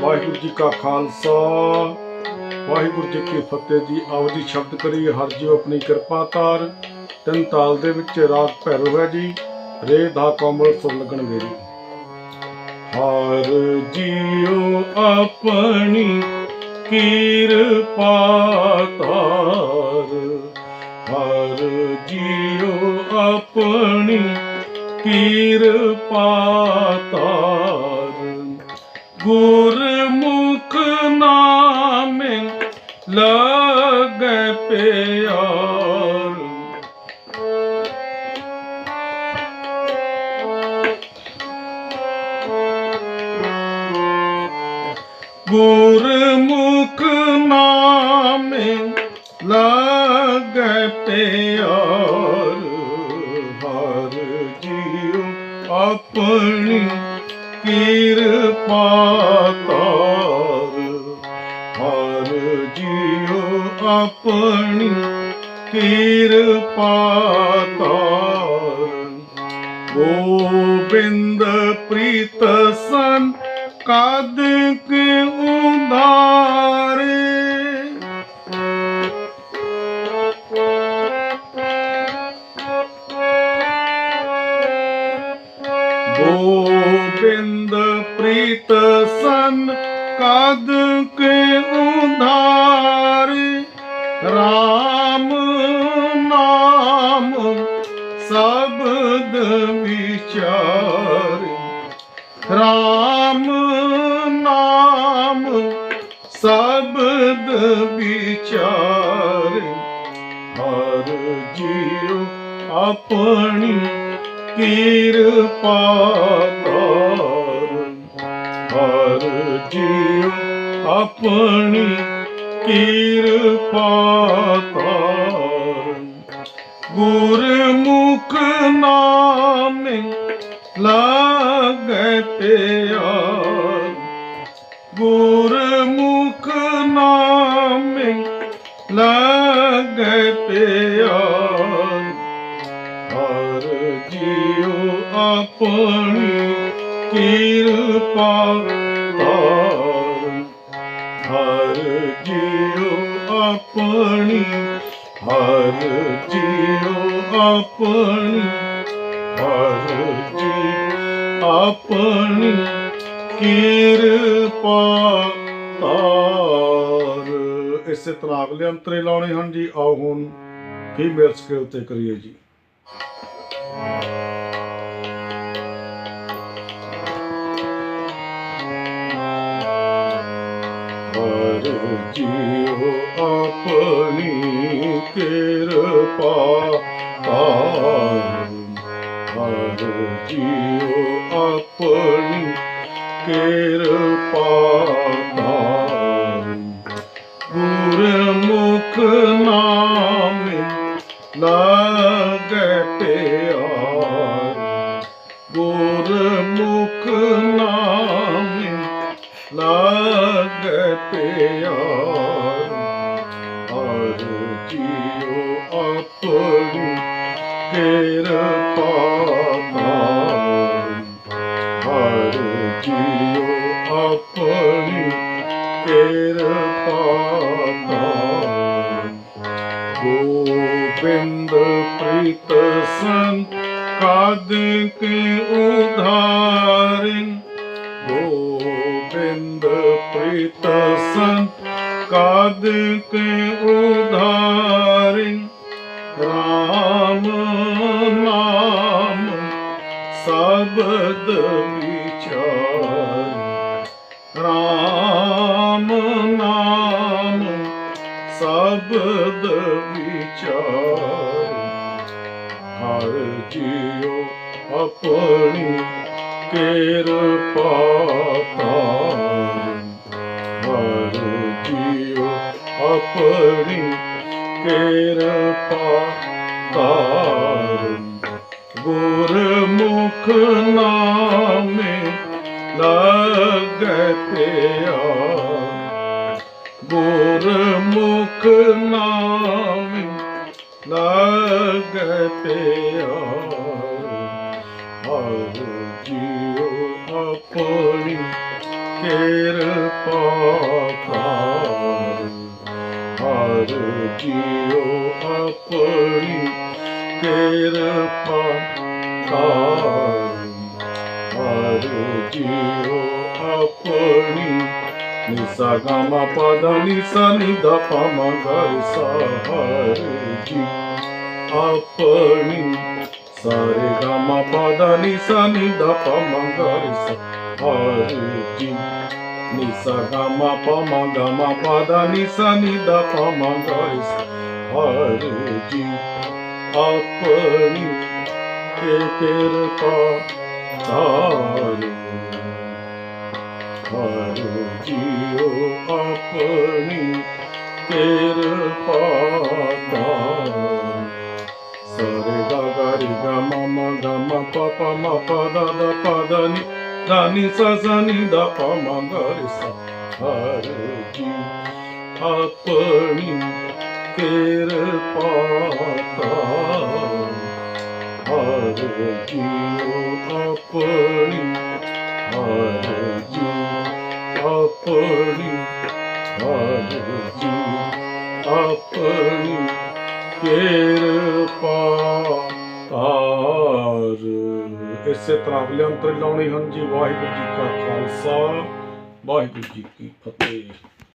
ਵਾਹਿਗੁਰੂ ਜੀ ਕਾ ਖਾਲਸਾ। ਵਾਹਿਗੁਰੂ ਜੀ ਕੀ ਫਤਿਹ ਜੀ। ਆਵਦੀ ਸ਼ਬਦ ਕਰੀ ਹਰ ਜੀਓ ਆਪਣੀ ਕਿਰਪਾ ਤਾਰ। ਤਿੰਨ ਤਾਲ ਦੇ ਵਿੱਚ ਰਾਗ ਭੈਰੋ ਹੈ ਜੀ। ਰੇ ਦਾ ਕੋਮਲ ਸੁਰ ਲੱਗਣ ਮੇਰੀ। ਹਰ ਜਿਉ ਆਪਣੀ ਕਿਰਪਾ ਤਾਰ। ਹਰ ਜਿਉ ਆਪਣੀ ਕਿਰਪਾ ਤਾਰ। ਗੁਰਮੁਖ ਪਿਆਰ ਗੁਰਮੁਖ ਨਾਮੇ ਲਗੈ ਪਿਆਰ ਹਰ ਜੀਉ ਆਪਣੀ ਕਿਰਪਾ ਤਾਰ ਆਪਣੀ ਕਿਰਪਾ ਤਾਰ ਗੋਬਿੰਦ ਪ੍ਰੀਤ ਸਨ ਕਦ ਕੇ ਉਧਾਰੇ। ਗੋਬਿੰਦ ਪ੍ਰੀਤ ਸਨ ਕਦ ਕੇ ਉਧਾਰੇ। RAM ਨਾਮ ਸਬਦ ਵਿਚਾਰੇ। RAM ਨਾਮ ਸਬਦ ਵਿਚਾਰੇ। ਹਰ ਜੀਉ ਆਪਣੀ ਕਿਰਪਾ ਤਾਰ ਹਰ ਜੀਉ ਆਪਣੀ ਕਿਰਪਾ ਤਾਰ ਗੁਰਮੁਖ ਨਾਮੇ ਲਾਗੈ ਪਿਆਰ ਗੁਰਮੁਖ ਨਾਮੇ ਲਾਗੈ ਪਿਆਰ ਹਰ ਜੀਉ ਆਪਣੀ ਕਿਰਪਾ ਤਾਰ ਹਰ ਜੀਉ ਆਪਣੀ, ਹਰ ਜੀਉ ਆਪਣੀ, ਹਰ ਜੀ ਆਪਣੀ ਕਿਰਪਾ ਤਾਰ। ਇਸੇ ਤਰ੍ਹਾਂ ਅਗਲੇ ਅੰਤਰੇ ਲਾਉਣੇ ਹਨ ਜੀ, ਆਓ ਹੁਣ ਫੀਮੇਲ ਸਕੇਲ ਤੇ ਕਰੀਏ ਜੀ। ਜੀਉ ਆਪਣੀ ਕਿਰਪਾ ਤਾਰ ਹਰ ਜੀਉ ਆਪਣੀ ਕਿਰਪਾ ਤਾਰ ਗੁਰਮੁਖ ਨਾਮੇ ਲਾਗੈ ਪਿਆਰ। ਗੁਰਮੁਖ ਨਾਮੇ ਲਾਗੈ ਪਿਆਰ ਹਰ ਜੀਉ ਆਪਣੀ ਕਿਰਪਾ ਤਾਰ ਹਰ ਜੀਉ ਆਪਣੀ ਕਿਰਪਾ ਤਾਰ ਗੋਬਿੰਦ ਗੋਬਿੰਦ ਪ੍ਰੀਤ ਸੰ ਕਦ ਕੇ ਉਧਾਰਿਨ ਰਾਮ ਨਾਮ ਸਬਦ ਵਿਚਾਰ। ਰਾਮ ਨਾਮ ਸਬਦ ਵਿਚਾਰ। ਹਰ ਜੀਉ ਆਪਣੀ ਕਿਰਪਾ ਤਾਰ ਹਰ ਜੀਉ ਆਪਣੀ ਕਿਰਪਾ ਤਾਰ ਗੁਰਮੁਖ ਨਾਮੇ ਲਗੈ ਪਿਆਰ ਗੁਰਮੁਖ ਨਾਮੇ ਲਗੈ ਪਿਆਰ ਹਰ ਜੀਉ ਆਪਣੀ ਕਿਰਪਾ ਕਰ ਹਰ ਜੀਉ ਆਪਣੀ ਕਿਰਪਾ ਕਰ ਹਰ ਜੀਉ ਆਪਣੀ ਨਿਸਾ ਗਮਾ ਪਦ ਨਿਸਾ ਨਿਦਾ ਪਮ ਗਰ ਸਾ ਹਰ ਜੀ ਆਪਣੀ ਸਾਰੇ ਗਮਾ ਪਦ ਨਿਸਾ ਨਿਦਾ ਪਮ ਗਰ ਸਾ ਹਰ ਜੀ ਨਿਸਾ ਗਮਾ ਪਮ ਗਮਾ ਪਦ ਨਿਸਾ ਨਿਦਾ ਪਮ ਗਰ ਸਾ ਹਰ ਜੀ ਆਪਣੀ ਕੇ ਕਿਰਪਾ ਤਾਰੂ ਹਰ ਜੀਉ ਆਪਣੀ ਕਿਰਪਾ ਤਾਰੂ ਗਾ ਮ ਪ ਪ ਮ ਪ ਦ ਦ ਪ ਦ ਨੀ ਦਾ ਨੀ ਸ ਸ ਨੀ ਦਾ ਪ ਮ ਗ ri sa ਹਰ ਜੀ ਆਪਣੀ ਕਿਰਪਾ ਤਾਰੂ ਹਰ ਜੀਉ ਆਪਣੀ ਹਰ ਜੀ ਆਪਣੀ ਹਰ ਜੀ ਆਪਣੀ ਕਿਰਪਾ ਤਾਰ ਇਸੇ ਤਰ੍ਹਾਂ ਅਗਲੇ ਲਾਉਣੇ ਹਨ ਜੀ ਵਾਹਿਗੁਰੂ ਜੀ ਕਾ ਖਾਲਸਾ। ਵਾਹਿਗੁਰੂ ਜੀ ਕੀ ਫਤਿਹ।